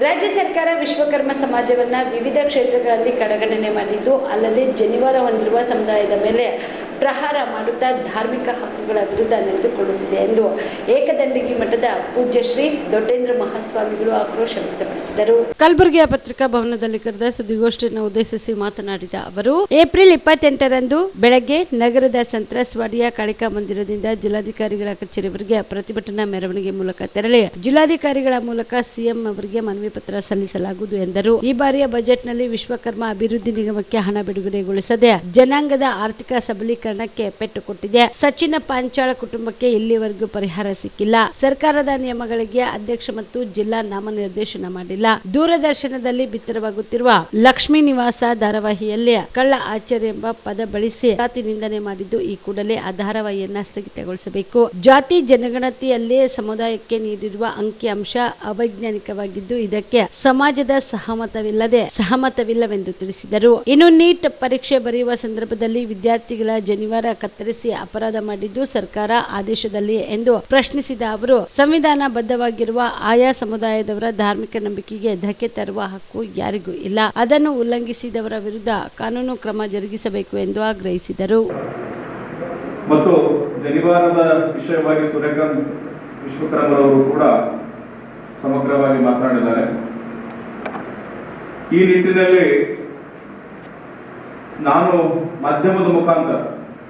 ರಾಜ್ಯ ಸರ್ಕಾರ ವಿಶ್ವಕರ್ಮ ಸಮಾಜವನ್ನ ವಿವಿಧ ಕ್ಷೇತ್ರಗಳಲ್ಲಿ ಕಡೆಗಣನೆ ಮಾಡಿದ್ದು ಅಲ್ಲದೆ ಜನಿವಾರ ಹೊಂದಿರುವ ಸಮುದಾಯದ ಮೇಲೆ ಪ್ರಹಾರ ಮಾಡುತ್ತಾ ಧಾರ್ಮಿಕ ಹಕ್ಕುಗಳ ವಿರುದ್ಧ ನಡೆದುಕೊಳ್ಳುತ್ತಿದೆ ಎಂದು ಏಕದಂಡಗಿ ಮಠದ ಪೂಜ್ಯ ಶ್ರೀ ದೊಡ್ಡೇಂದ್ರ ಮಹಾಸ್ವಾಮಿಗಳು ಆಕ್ರೋಶ ವ್ಯಕ್ತಪಡಿಸಿದರು. ಕಲಬುರಗಿಯ ಪತ್ರಿಕಾ ಭವನದಲ್ಲಿ ಕರೆದ ಸುದ್ದಿಗೋಷ್ಠಿಯನ್ನು ಉದ್ದೇಶಿಸಿ ಮಾತನಾಡಿದ ಅವರು, ಏಪ್ರಿಲ್ ಇಪ್ಪತ್ತೆಂಟರಂದು ಬೆಳಗ್ಗೆ ನಗರದ ಸಂತ್ರಸ್ವಾಡಿಯ ಕಾಳಿಕಾ ಮಂದಿರದಿಂದ ಜಿಲ್ಲಾಧಿಕಾರಿಗಳ ಕಚೇರಿವರೆಗೆ ಪ್ರತಿಭಟನಾ ಮೆರವಣಿಗೆ ಮೂಲಕ ತೆರಳಿ ಜಿಲ್ಲಾಧಿಕಾರಿಗಳ ಮೂಲಕ ಸಿಎಂ ಅವರಿಗೆ ಮನವಿ ಪತ್ರ ಸಲ್ಲಿಸಲಾಗುವುದು ಎಂದರು. ಈ ಬಾರಿಯ ಬಜೆಟ್ನಲ್ಲಿ ವಿಶ್ವಕರ್ಮ ಅಭಿವೃದ್ಧಿ ನಿಗಮಕ್ಕೆ ಹಣ ಬಿಡುಗಡೆಗೊಳಿಸದೆ ಜನಾಂಗದ ಆರ್ಥಿಕ ಸಬಲೀಕರಣಕ್ಕೆ ಪೆಟ್ಟು ಕೊಟ್ಟಿದೆ. ಸಚಿನ ಪಾಂಚಾಳ ಕುಟುಂಬಕ್ಕೆ ಇಲ್ಲಿವರೆಗೂ ಪರಿಹಾರ ಸಿಕ್ಕಿಲ್ಲ. ಸರ್ಕಾರದ ನಿಯಮಗಳಿಗೆ ಅಧ್ಯಕ್ಷ ಮತ್ತು ಜಿಲ್ಲಾ ನಾಮನಿರ್ದೇಶನ ಮಾಡಿಲ್ಲ. ದೂರದರ್ಶನದಲ್ಲಿ ಬಿತ್ತರವಾಗುತ್ತಿರುವ ಲಕ್ಷ್ಮೀ ನಿವಾಸ ಧಾರಾವಾಹಿಯಲ್ಲಿ ಕಳ್ಳ ಆಚಾರ್ಯ ಎಂಬ ಪದ ಬಳಸಿ ಜಾತಿ ನಿಂದನೆ ಮಾಡಿದ್ದು ಈ ಕೂಡಲೇ ಆ ಧಾರಾವಾಹಿಯನ್ನ ಸ್ಥಗಿತಗೊಳಿಸಬೇಕು. ಜಾತಿ ಜನಗಣತಿಯಲ್ಲಿ ಸಮುದಾಯಕ್ಕೆ ನೀಡಿರುವ ಅಂಕಿ ಅಂಶ ಅವೈಜ್ಞಾನಿಕವಾಗಿದ್ದು ಇದಕ್ಕೆ ಸಮಾಜದ ಸಹಮತವಿಲ್ಲದೆ ಸಹಮತವಿಲ್ಲವೆಂದು ತಿಳಿಸಿದರು. ಇನ್ನು ನೀಟ್ ಪರೀಕ್ಷೆ ಬರೆಯುವ ಸಂದರ್ಭದಲ್ಲಿ ವಿದ್ಯಾರ್ಥಿಗಳ ಜನಿವಾರ ಕತ್ತರಿಸಿ ಅಪರಾಧ ಮಾಡಿದ್ದು ಸರ್ಕಾರ ಆದೇಶದಲ್ಲಿ ಎಂದು ಪ್ರಶ್ನಿಸಿದ ಅವರು ಸಂವಿಧಾನ ಬದ್ಧವಾಗಿರುವ ಆಯಾ ಸಮುದಾಯದವರ ಧಾರ್ಮಿಕ ನಂಬಿಕೆಗೆ ಧಕ್ಕೆ ತರುವ ಹಕ್ಕು ಯಾರಿಗೂ ಇಲ್ಲ. ಅದನ್ನು ಉಲ್ಲಂಘಿಸಿದವರ ವಿರುದ್ಧ ಕಾನೂನು ಕ್ರಮ ಜರುಗಿಸಬೇಕು ಎಂದು ಆಗ್ರಹಿಸಿದರು. ಮತ್ತು ಜನಿವಾರದ ವಿಷಯವಾಗಿ ಸೂರ್ಯಕಾಂತ್ ವಿಶ್ವಕರ್ಮರವರು ಕೂಡ ಸಮಗ್ರವಾಗಿ ಮಾತನಾಡಿದ್ದಾರೆ. ಈ ನಿಟ್ಟಿನಲ್ಲಿ ನಾನು ಮಾಧ್ಯಮದ ಮುಖಾಂತರ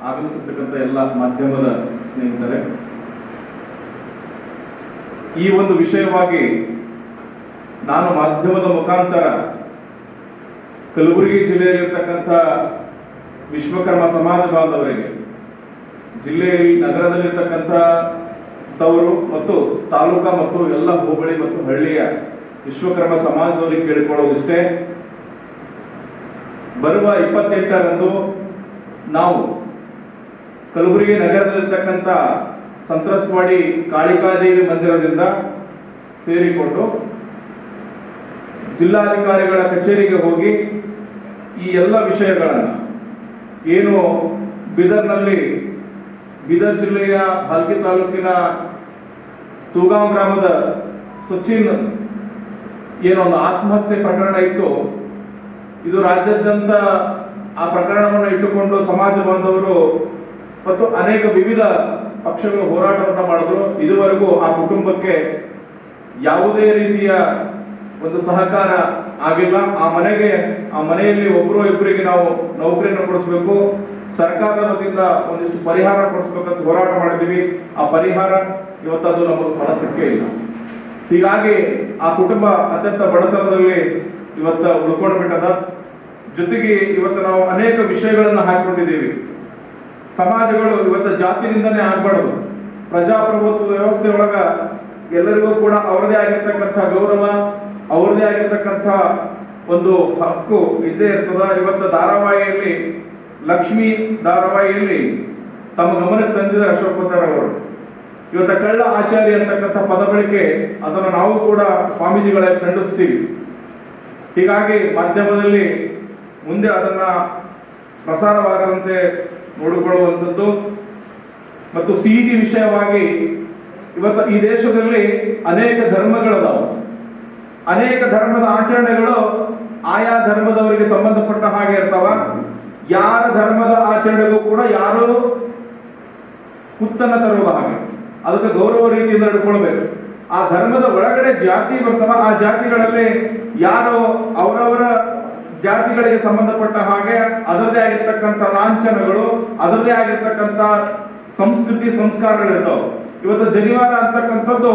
ಆಗಮಿಸಿರ್ತಕ್ಕಂಥ ಎಲ್ಲ ಮಾಧ್ಯಮದ ಸ್ನೇಹಿತರೆ, ಈ ಒಂದು ವಿಷಯವಾಗಿ ನಾನು ಮಾಧ್ಯಮದ ಮುಖಾಂತರ ಕಲಬುರಗಿ ಜಿಲ್ಲೆಯಲ್ಲಿರ್ತಕ್ಕಂಥ ವಿಶ್ವಕರ್ಮ ಸಮಾಜ ಬಾಂಧವರಿಗೆ, ಜಿಲ್ಲೆಯಲ್ಲಿ ನಗರದಲ್ಲಿರ್ತಕ್ಕಂಥವರು ಮತ್ತು ತಾಲೂಕಾ ಮತ್ತು ಎಲ್ಲ ಹೋಬಳಿ ಮತ್ತು ಹಳ್ಳಿಯ ವಿಶ್ವಕರ್ಮ ಸಮಾಜದವರಿಗೆ ಕೇಳಿಕೊಳ್ಳೋದಿಷ್ಟೇ ಬರುವ ಇಪ್ಪತ್ತೆಂಟರಂದು ನಾವು ಕಲಬುರಗಿ ನಗರದಲ್ಲಿರ್ತಕ್ಕಂಥ ಸಂತ್ರಸ್ವಾಡಿ ಕಾಳಿಕಾದೇವಿ ಮಂದಿರದಿಂದ ಸೇರಿಕೊಂಡು ಜಿಲ್ಲಾಧಿಕಾರಿಗಳ ಕಚೇರಿಗೆ ಹೋಗಿ ಈ ಎಲ್ಲ ವಿಷಯಗಳನ್ನು, ಏನು ಬೀದರ್ನಲ್ಲಿ, ಬೀದರ್ ಜಿಲ್ಲೆಯ ಹಲ್ಕಿ ತಾಲೂಕಿನ ತೂಗಾಂ ಗ್ರಾಮದ ಸಚಿನ್ ಒಂದು ಆತ್ಮಹತ್ಯೆ ಪ್ರಕರಣ ಇತ್ತು. ಇದು ರಾಜ್ಯಾದ್ಯಂತ ಆ ಪ್ರಕರಣವನ್ನು ಇಟ್ಟುಕೊಂಡು ಸಮಾಜ ಬಾಂಧವರು ಮತ್ತು ಅನೇಕ ವಿವಿಧ ಪಕ್ಷಗಳು ಹೋರಾಟವನ್ನು ಮಾಡಿದ್ರು. ಇದುವರೆಗೂ ಆ ಕುಟುಂಬಕ್ಕೆ ಯಾವುದೇ ರೀತಿಯ ಒಂದು ಸಹಕಾರ ಆಗಿಲ್ಲ. ಆ ಮನೆಗೆ, ಆ ಮನೆಯಲ್ಲಿ ಒಬ್ಬರು ಇಬ್ಬರಿಗೆ ನಾವು ನೌಕರಿಯನ್ನು ಕೊಡಿಸ್ಬೇಕು. ಸರ್ಕಾರದ ವತಿಯಿಂದ ಒಂದಿಷ್ಟು ಪರಿಹಾರ ಕೊಡಿಸ್ಬೇಕಂತ ಹೋರಾಟ ಮಾಡಿದ್ದೀವಿ. ಆ ಪರಿಹಾರ ಇವತ್ತದು ನಮಗೆ ಫಲ ಸಿಕ್ಕೇ ಇಲ್ಲ. ಹೀಗಾಗಿ ಆ ಕುಟುಂಬ ಅತ್ಯಂತ ಬಡತನದಲ್ಲಿ ಇವತ್ತು ಉಳ್ಕೊಂಡ್ಬಿಟ್ಟದ. ಜೊತೆಗೆ ಇವತ್ತು ನಾವು ಅನೇಕ ವಿಷಯಗಳನ್ನು ಹಾಕಿಕೊಂಡಿದ್ದೀವಿ. ಸಮಾಜಗಳು ಇವತ್ತು ಜಾತಿನಿಂದನೇ ಆಗ್ಬಾರ್ದು. ಪ್ರಜಾಪ್ರಭುತ್ವ ವ್ಯವಸ್ಥೆ ಒಳಗ ಎಲ್ಲರಿಗೂ ಕೂಡ ಅವರದೇ ಆಗಿರ್ತಕ್ಕಂಥ ಗೌರವ, ಅವರದೇ ಆಗಿರ್ತಕ್ಕಂಥ ಒಂದು ಹಕ್ಕು ಇದ್ದೇ ಇರ್ತದ. ಇವತ್ತು ಧಾರಾವಾಹಿಯಲ್ಲಿ, ಲಕ್ಷ್ಮಿ ಧಾರಾವಾಹಿಯಲ್ಲಿ ತಮ್ಮ ಗಮನಕ್ಕೆ ತಂದಿದ್ದಾರೆ ಅಶೋಕ್ ಅವರು. ಇವತ್ತು ಕಳ್ಳ ಆಚಾರ್ಯ ಅಂತಕ್ಕಂಥ ಪದ ಬಳಕೆ ಅದನ್ನು ನಾವು ಕೂಡ ಸ್ವಾಮೀಜಿಗಳ ಖಂಡಿಸ್ತೀವಿ. ಹೀಗಾಗಿ ಮಾಧ್ಯಮದಲ್ಲಿ ಮುಂದೆ ಅದನ್ನ ಪ್ರಸಾರವಾಗದಂತೆ ನೋಡಿಕೊಳ್ಳುವಂಥದ್ದು. ಮತ್ತು ಸಿಇಟಿ ವಿಷಯವಾಗಿ ಇವತ್ತು ಈ ದೇಶದಲ್ಲಿ ಅನೇಕ ಧರ್ಮಗಳದಾವು. ಅನೇಕ ಧರ್ಮದ ಆಚರಣೆಗಳು ಆಯಾ ಧರ್ಮದವರಿಗೆ ಸಂಬಂಧಪಟ್ಟ ಹಾಗೆ ಇರ್ತಾವ. ಯಾರ ಧರ್ಮದ ಆಚರಣೆಗೂ ಕೂಡ ಯಾರು ಕುತ್ತನ್ನ ತರುವುದು ಹಾಗೆ. ಅದಕ್ಕೆ ಗೌರವ ರೀತಿಯಿಂದ ನಡ್ಕೊಳ್ಬೇಕು ಆ ಧರ್ಮದ ಒಳಗಡೆ ಜಾತಿ ಬರ್ತಾವ. ಆ ಜಾತಿಗಳಲ್ಲಿ ಯಾರು ಅವರವರ ಜಾತಿಗಳಿಗೆ ಸಂಬಂಧಪಟ್ಟ ಹಾಗೆ ಅದರದೇ ಆಗಿರ್ತಕ್ಕಂಥ ಲಾಂಛನಗಳು ಅದರದೇ ಆಗಿರ್ತಕ್ಕಂಥ ಸಂಸ್ಕೃತಿ ಸಂಸ್ಕಾರಗಳಿರ್ತಾವೆ. ಇವತ್ತು ಜನಿವಾರ ಅಂತಕ್ಕಂಥದ್ದು